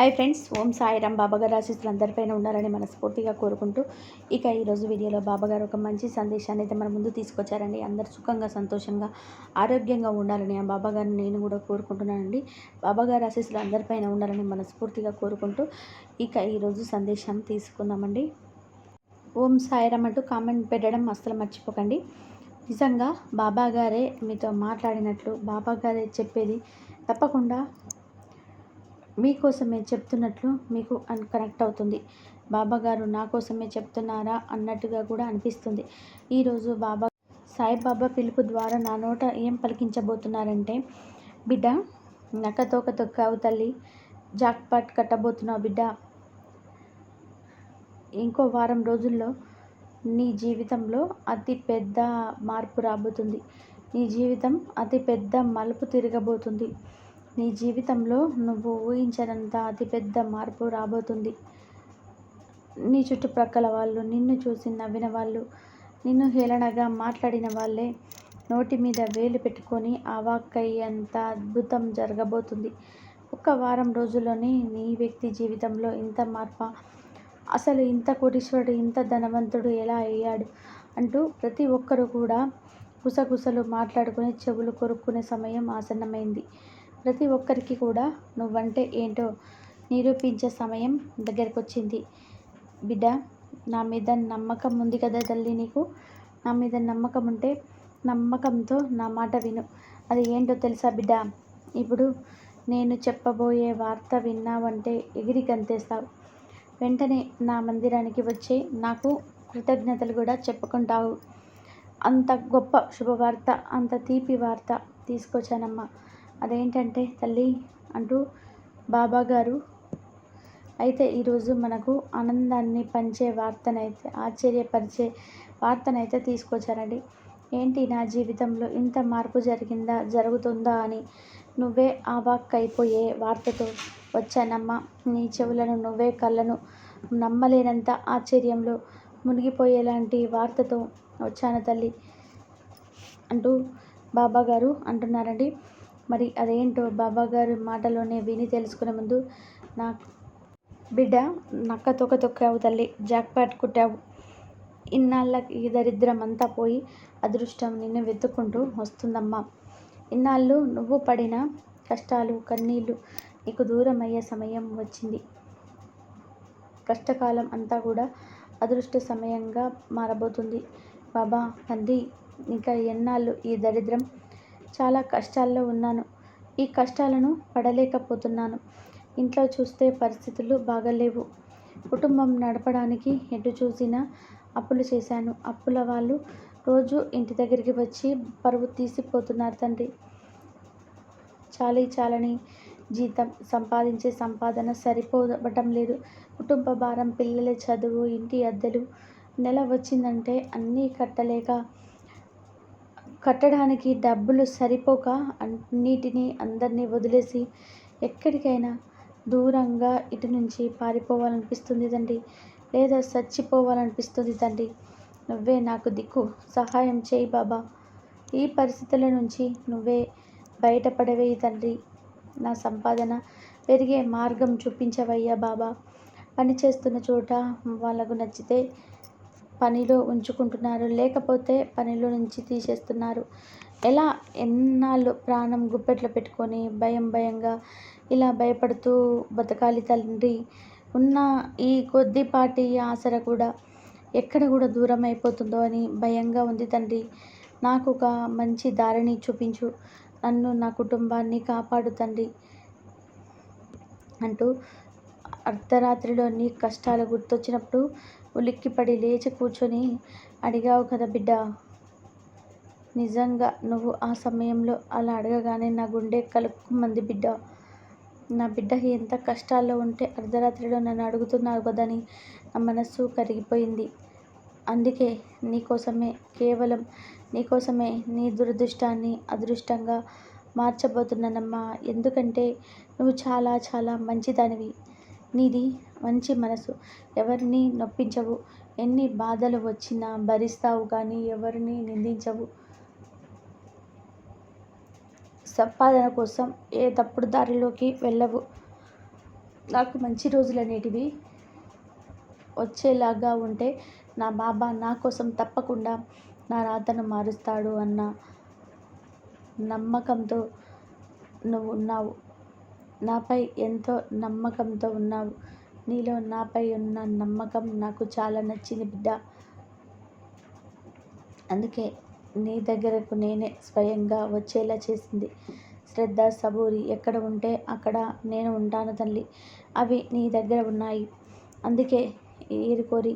Hi friends ఓం సాయిరామ్. బాబాగారు ఆశీస్సులు అందరిపైన ఉండాలని మనస్ఫూర్తిగా కోరుకుంటూ ఇక ఈరోజు వీడియోలో బాబాగారు ఒక మంచి సందేశాన్ని అయితే మన ముందు తీసుకొచ్చారండి. అందరు సుఖంగా సంతోషంగా ఆరోగ్యంగా ఉండాలని ఆ బాబాగారిని నేను కూడా కోరుకుంటున్నానండి. బాబాగారు ఆశీస్సులు అందరిపైన ఉండాలని మనస్ఫూర్తిగా కోరుకుంటూ ఇక ఈరోజు సందేశం తీసుకుందామండి. ఓం సాయిరామ్ అంటూ కామెంట్ పెట్టడం అస్సలు మర్చిపోకండి. నిజంగా బాబాగారే మీతో మాట్లాడినట్లు బాబాగారే చెప్పేది తప్పకుండా మీకోసమే చెప్తున్నట్లు మీకు అన్ కనెక్ట్ అవుతుంది. బాబా గారు నా కోసమే చెప్తున్నారా అన్నట్టుగా కూడా అనిపిస్తుంది. ఈరోజు బాబా సాయిబాబా పిలుపు ద్వారా నా నోట ఏం పలికించబోతున్నారంటే బిడ్డ నక్కతోక తొక్కావు తల్లి జాక్పాట్ కట్టబోతున్నావు బిడ్డ. ఇంకో వారం రోజుల్లో నీ జీవితంలో అతి పెద్ద మార్పు రాబోతుంది. నీ జీవితం అతి పెద్ద మలుపు తిరగబోతుంది. నీ జీవితంలో నువ్వు ఊహించనంత అతిపెద్ద మార్పు రాబోతుంది. నీ చుట్టుప్రక్కల వాళ్ళు నిన్ను చూసి నవ్విన వాళ్ళు నిన్ను హేళనగా మాట్లాడిన వాళ్ళే నోటి మీద వేలు పెట్టుకొని అవాక్కయ్యేంత అద్భుతం జరగబోతుంది. ఒక వారం రోజుల్లోనే నీ వ్యక్తి జీవితంలో ఇంత మార్ప? అసలు ఇంత కోటీశ్వరుడు ఇంత ధనవంతుడు ఎలా అయ్యాడు? అంటూ ప్రతి ఒక్కరూ కూడా గుసగుసలు మాట్లాడుకుని చెవులు కొరుక్కునే సమయం ఆసన్నమైంది. ప్రతి ఒక్కరికి కూడా నువ్వంటే ఏంటో నిరూపించే సమయం దగ్గరకు వచ్చింది బిడ్డ నా మీద నమ్మకం ఉంది కదా తల్లి నీకు? నా మీద నమ్మకం ఉంటే నమ్మకంతో నా మాట విను. అది ఏంటో తెలుసా బిడ్డ? ఇప్పుడు నేను చెప్పబోయే వార్త విన్నావంటే ఎగిరి గంతేస్తావు. వెంటనే నా మందిరానికి వచ్చి నాకు కృతజ్ఞతలు కూడా చెప్పుకుంటావు. అంత గొప్ప శుభవార్త అంత తీపి వార్త తీసుకొచ్చానమ్మా. అదేంటంటే తల్లి అంటూ బాబాగారు అయితే ఈరోజు మనకు ఆనందాన్ని పంచే వార్తనైతే ఆశ్చర్యపరిచే వార్తనైతే తీసుకొచ్చారండి. ఏంటి నా జీవితంలో ఇంత మార్పు జరిగిందా జరుగుతుందా అని నువ్వే ఆవాక్ అయిపోయే వార్తతో వచ్చానమ్మా. నీ చెవులను నువ్వే కళ్ళను నమ్మలేనంత ఆశ్చర్యంలో మునిగిపోయేలాంటి వార్తతో వచ్చాను తల్లి అంటూ బాబాగారు అంటున్నారండి. మరి అదేంటో బాబాగారి మాటలోనే విని తెలుసుకునే ముందు నాకు బిడ్డ నక్క తొక్క తొక్కావు తల్లి జాక్పాట్ కుట్టావు. ఇన్నాళ్ళకి ఈ దరిద్రం అంతా పోయి అదృష్టం నిన్ను వెతుక్కుంటూ వస్తుందమ్మా. ఇన్నాళ్ళు నువ్వు పడిన కష్టాలు కన్నీళ్ళు నీకు దూరం అయ్యే సమయం వచ్చింది. కష్టకాలం అంతా కూడా అదృష్ట సమయంగా మారబోతుంది. బాబా తండ్రి ఇంకా ఎన్నాళ్ళు ఈ దరిద్రం చాలా కష్టాల్లో ఉన్నాను. ఈ కష్టాలను పడలేకపోతున్నాను. ఇంట్లో చూస్తే పరిస్థితులు బాగలేవు. కుటుంబం నడపడానికి ఎటు చూసినా అప్పులు చేశాను. అప్పుల వాళ్ళు రోజు ఇంటి దగ్గరికి వచ్చి పరువు తీసిపోతున్నారు తండ్రి. చాలీ చాలని జీతం సంపాదించే సంపాదన సరిపోవటం లేదు. కుటుంబ భారం పిల్లల చదువు ఇంటి అద్దెలు నెల వచ్చిందంటే అన్నీ కట్టలేక కట్టడానికి డబ్బులు సరిపోక అన్నిటినీ అందరినీ వదిలేసి ఎక్కడికైనా దూరంగా ఇటు నుంచి పారిపోవాలనిపిస్తుంది తండ్రి లేదా చచ్చిపోవాలనిపిస్తుంది తండ్రి. నువ్వే నాకు దిక్కు. సహాయం చేయి బాబా. ఈ పరిస్థితుల నుంచి నువ్వే బయటపడవేయి తండ్రి. నా సంపాదన పెరిగే మార్గం చూపించవయ్యా బాబా. పని చేస్తున్న చోట వాళ్ళకు నచ్చితే పనిలో ఉంచుకుంటున్నారు. లేకపోతే పనిలో నుంచి తీసేస్తున్నారు. ఎలా? ఎన్నాళ్ళు ప్రాణం గుప్పెట్లో పెట్టుకొని భయం భయంగా ఇలా భయపడుతూ బతకాలి తండ్రి. ఉన్న ఈ కొద్దిపాటి ఆసర కూడా ఎక్కడ కూడా దూరం అయిపోతుందో అని భయంగా ఉంది తండ్రి. నాకు ఒక మంచి దారిని చూపించు. నన్ను నా కుటుంబాన్ని కాపాడు తండ్రి అంటూ అర్ధరాత్రిలో నీ కష్టాలు గుర్తొచ్చినప్పుడు ఉలిక్కిపడి లేచి కూర్చొని అడిగావు కదా బిడ్డ. నిజంగా నువ్వు ఆ సమయంలో అలా అడగగానే నా గుండె కలుక్కుమంది బిడ్డ. నా బిడ్డ ఎంత కష్టాల్లో ఉంటే అర్ధరాత్రిలో నన్ను అడుగుతున్నావు కదని నా మనస్సు కరిగిపోయింది. అందుకే నీకోసమే కేవలం నీకోసమే నీ దురదృష్టాన్ని అదృష్టంగా మార్చబోతున్నానమ్మా. ఎందుకంటే నువ్వు చాలా చాలా మంచిదానివి. నీది మంచి మనసు. ఎవరిని నొప్పించవు. ఎన్ని బాధలు వచ్చినా భరిస్తావు కానీ ఎవరిని నిందించవు. సంపాదన కోసం ఏ తప్పుడు దారిలోకి వెళ్ళవు. నాకు మంచి రోజులు అనేటివి వచ్చేలాగా ఉంటే నా బాబా నా కోసం తప్పకుండా నా రాతను మారుస్తాడు అన్న నమ్మకంతో నువ్వు ఉన్నావు. నాపై ఎంతో నమ్మకంతో ఉన్నావు. నీలో నాపై ఉన్న నమ్మకం నాకు చాలా నచ్చింది బిడ్డ. అందుకే నీ దగ్గరకు నేనే స్వయంగా వచ్చేలా చేసింది. శ్రద్ధ సబూరి ఎక్కడ ఉంటే అక్కడ నేను ఉంటాను తల్లి. అవి నీ దగ్గర ఉన్నాయి. అందుకే ఏరుకోరి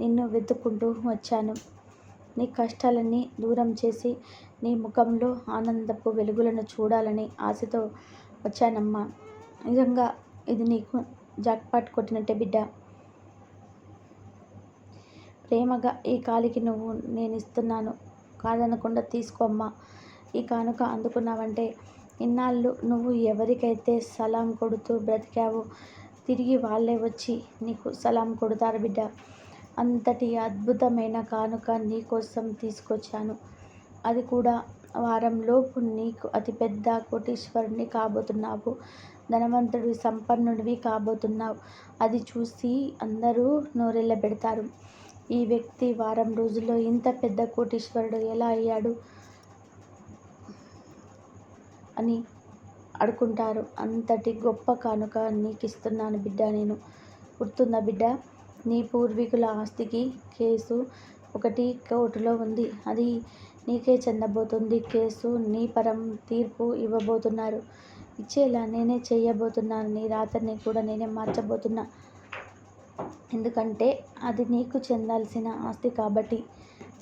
నిన్ను వెతుక్కుంటూ వచ్చాను. నీ కష్టాలన్నీ దూరం చేసి నీ ముఖంలో ఆనందపు వెలుగులను చూడాలని ఆశతో వచ్చానమ్మా. నిజంగా ఇది నీకు జాక్పాట్ కొట్టినట్టే బిడ్డ. ప్రేమగా ఈ కాలికి నువ్వు నేను ఇస్తున్నాను కాదనకుండా తీసుకోమ్మా ఈ కానుక అందుకున్నావంటే ఇన్నాళ్ళు నువ్వు ఎవరికైతే సలాం కొడుతూ బ్రతికావో తిరిగి వాళ్ళే వచ్చి నీకు సలాం కొడతారు బిడ్డ. అంతటి అద్భుతమైన కానుక నీకోసం తీసుకొచ్చాను. అది కూడా వారంలోపు నీకు అతిపెద్ద కోటీశ్వరుని కాబోతున్నావు. ధనవంతుడివి సంపన్నుడివి కాబోతున్నావు. అది చూసి అందరూ నోరెళ్ళబెడతారు ఈ వ్యక్తి వారం రోజుల్లో ఇంత పెద్ద కోటీశ్వరుడు ఎలా అయ్యాడు అని అడుకుంటారు అంతటి గొప్ప కానుక నీకు ఇస్తున్నాను బిడ్డ నేను. గుర్తుందా బిడ్డ? నీ పూర్వీకుల ఆస్తికి కేసు ఒకటి కోర్టులో ఉంది. అది నీకే చెందబోతుంది కేసు నీ పరం తీర్పు ఇవ్వబోతున్నారు. ఇచ్చేలా నేనే చేయబోతున్నాను నీ రాతని కూడా నేనే మార్చబోతున్నా. ఎందుకంటే అది నీకు చెందాల్సిన ఆస్తి కాబట్టి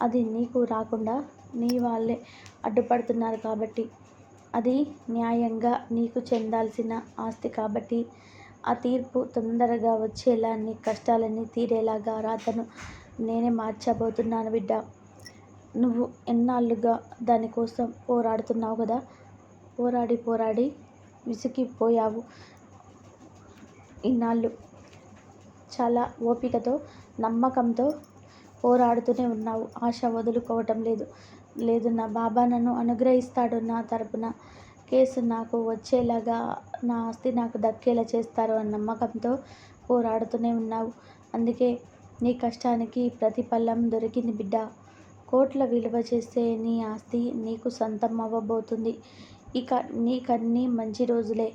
అది నీకు రాకుండా నీ వాళ్ళే అడ్డుపడుతున్నారు కాబట్టి అది న్యాయంగా నీకు చెందాల్సిన ఆస్తి కాబట్టి ఆ తీర్పు తొందరగా వచ్చేలా నీ కష్టాలన్నీ తీరేలాగా రాతను నేనే మార్చబోతున్నాను బిడ్డ. నువ్వు ఎన్నాళ్ళుగా దానికోసం పోరాడుతున్నావు కదా పోరాడి పోరాడి విసిగిపోయావు. ఇన్నాళ్ళు చాలా ఓపికతో నమ్మకంతో పోరాడుతూనే ఉన్నావు. ఆశ వదులుకోవటం లేదు. లేదు నా బాబా నన్ను అనుగ్రహిస్తాడు నా తరపున. కేసు నాకు వచ్చేలాగా నా ఆస్తి నాకు దక్కేలా చేస్తారు అన్న నమ్మకంతో పోరాడుతూనే ఉన్నావు. అందుకే నీ కష్టానికి ప్రతిఫలం దొరికింది బిడ్డ. కోట్ల విలువ చేసే నీ ఆస్తి నీకు సొంతం అవ్వబోతుంది ఇక నీకన్నీ మంచి రోజులే.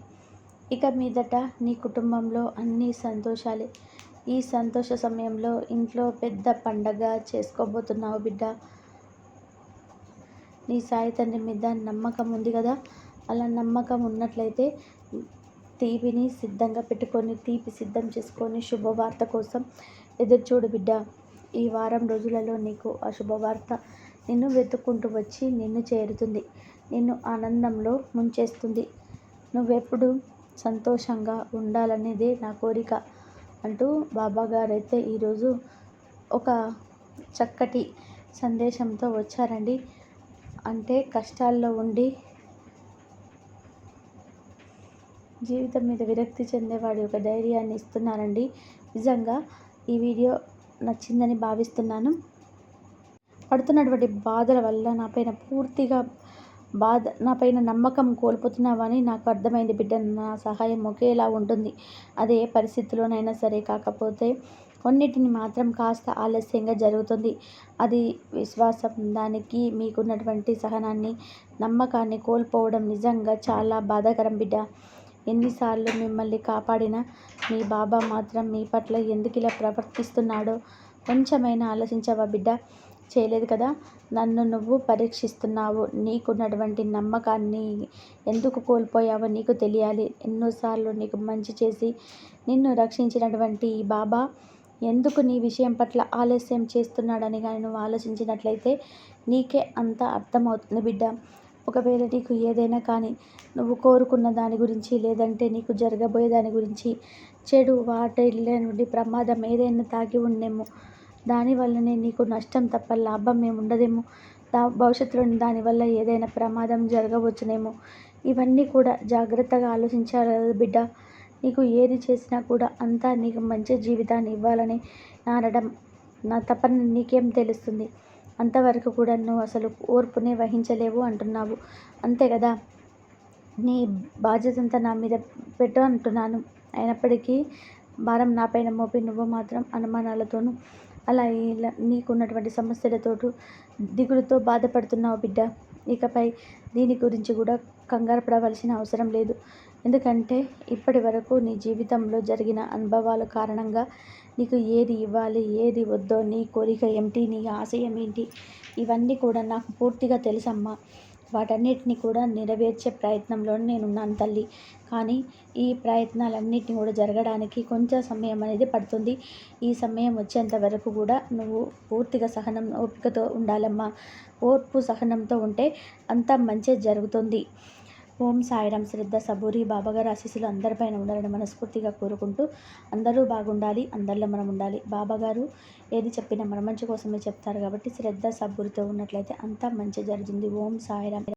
ఇక మీదట నీ కుటుంబంలో అన్ని సంతోషాలే. ఈ సంతోష సమయంలో ఇంట్లో పెద్ద పండగ చేసుకోబోతున్నావు బిడ్డ. నీ సాయి తండ్రి మీద నమ్మకం ఉంది కదా? అలా నమ్మకం ఉన్నట్లయితే తీపిని సిద్ధంగా పెట్టుకొని తీపి సిద్ధం చేసుకొని శుభవార్త కోసం ఎదురుచూడు బిడ్డ. ఈ వారం రోజులలో నీకు ఆ శుభవార్త నిన్ను వెతుక్కుంటూ వచ్చి నిన్ను చేరుతుంది. నిన్ను ఆనందంలో ముంచేస్తుంది. నువ్వెప్పుడు సంతోషంగా ఉండాలనేదే నా కోరిక అంటూ బాబాగారైతే ఈరోజు ఒక చక్కటి సందేశంతో వచ్చారండి. అంటే కష్టాల్లో ఉండి జీవితం మీద విరక్తి చెందేవాడి ఒక ధైర్యాన్ని ఇస్తున్నారండి. నిజంగా ఈ వీడియో నచ్చిందని భావిస్తున్నాను. పడుతున్నటువంటి బాధల వల్ల నాపైన పూర్తిగా బాధ నాపైన నమ్మకం కోల్పోతున్నావని నాకు అర్థమైంది బిడ్డ. నా సహాయం ఒకేలా ఉంటుంది. అదే ఏ పరిస్థితిలోనైనా సరే కాకపోతే కొన్నిటిని మాత్రం కాస్త ఆలస్యంగా జరుగుతుంది. అది విశ్వాసం. దానికి మీకున్నటువంటి సహనాన్ని నమ్మకాన్ని కోల్పోవడం నిజంగా చాలా బాధాకరం బిడ్డ. ఎన్నిసార్లు మిమ్మల్ని కాపాడినా మీ బాబా మాత్రం మీ పట్ల ఎందుకు ఇలా ప్రవర్తిస్తున్నాడో కొంచెమైనా ఆలోచించవా బిడ్డ? చేయలేదు కదా? నన్ను నువ్వు పరీక్షిస్తున్నావు. నీకున్నటువంటి నమ్మకాన్ని ఎందుకు కోల్పోయావో నీకు తెలియాలి. ఎన్నోసార్లు నీకు మంచి చేసి నిన్ను రక్షించినటువంటి ఈ బాబా ఎందుకు నీ విషయం పట్ల ఆలస్యం చేస్తున్నాడని కానీ నువ్వు ఆలోచించినట్లయితే నీకే అంత అర్థమవుతుంది బిడ్డ. ఒకవేళ నీకు ఏదైనా కానీ నువ్వు కోరుకున్న దాని గురించి లేదంటే నీకు జరగబోయే దాని గురించి చెడు వాటిల నుండి ప్రమాదం ఏదైనా తాగి ఉండేమో దానివల్లనే నీకు నష్టం తప్ప లాభం ఏమి ఉండదేమో దా భవిష్యత్తులో దానివల్ల ఏదైనా ప్రమాదం జరగవచ్చునేమో. ఇవన్నీ కూడా జాగ్రత్తగా ఆలోచించాలి బిడ్డ. నీకు ఏది చేసినా కూడా అంతా నీకు మంచి జీవితాన్ని ఇవ్వాలని నానడం నా తపన నీకేం తెలుస్తుంది? అంతవరకు కూడా నువ్వు అసలు ఓర్పునే వహించలేవు అంటున్నావు. అంతే కదా? నీ బాధ్యత అంతా నా మీద పెట్టు అంటున్నాను. అయినప్పటికీ భారం నాపైన మోపి నువ్వు మాత్రం అనుమానాలతోనూ అలా ఇలా నీకున్నటువంటి సమస్యలతోటూ దిగులుతో బాధపడుతున్నావు బిడ్డ. ఇకపై దీని గురించి కూడా కంగారు పడవలసిన అవసరం లేదు. ఎందుకంటే ఇప్పటి వరకు నీ జీవితంలో జరిగిన అనుభవాల కారణంగా నీకు ఏది ఇవ్వాలి ఏది వద్దో నీ కోరిక ఏమిటి నీ ఆశయం ఏంటి ఇవన్నీ కూడా నాకు పూర్తిగా తెలుసమ్మా. వాటన్నిటిని కూడా నెరవేర్చే ప్రయత్నంలో నేనున్నాను తల్లి. కానీ ఈ ప్రయత్నాలన్నిటిని కూడా జరగడానికి కొంచెం సమయం అనేది పడుతుంది. ఈ సమయం వచ్చేంత వరకు కూడా నువ్వు పూర్తిగా సహనం ఓపికతో ఉండాలమ్మా. ఓర్పు సహనంతో ఉంటే అంతా మంచి జరుగుతుంది. ఓం సాయిరాం. శ్రద్ధ సబూరి బాబాగారు ఆశీస్సులు అందరిపైన ఉండాలని మనస్ఫూర్తిగా కోరుకుంటూ అందరూ బాగుండాలి అందరిలో మనం ఉండాలి. బాబాగారు ఏది చెప్పినా మన మంచి కోసమే చెప్తారు కాబట్టి శ్రద్ధ సబూరితో ఉన్నట్లయితే అంతా మంచి జరుగుతుంది ఓం సాయిరాం.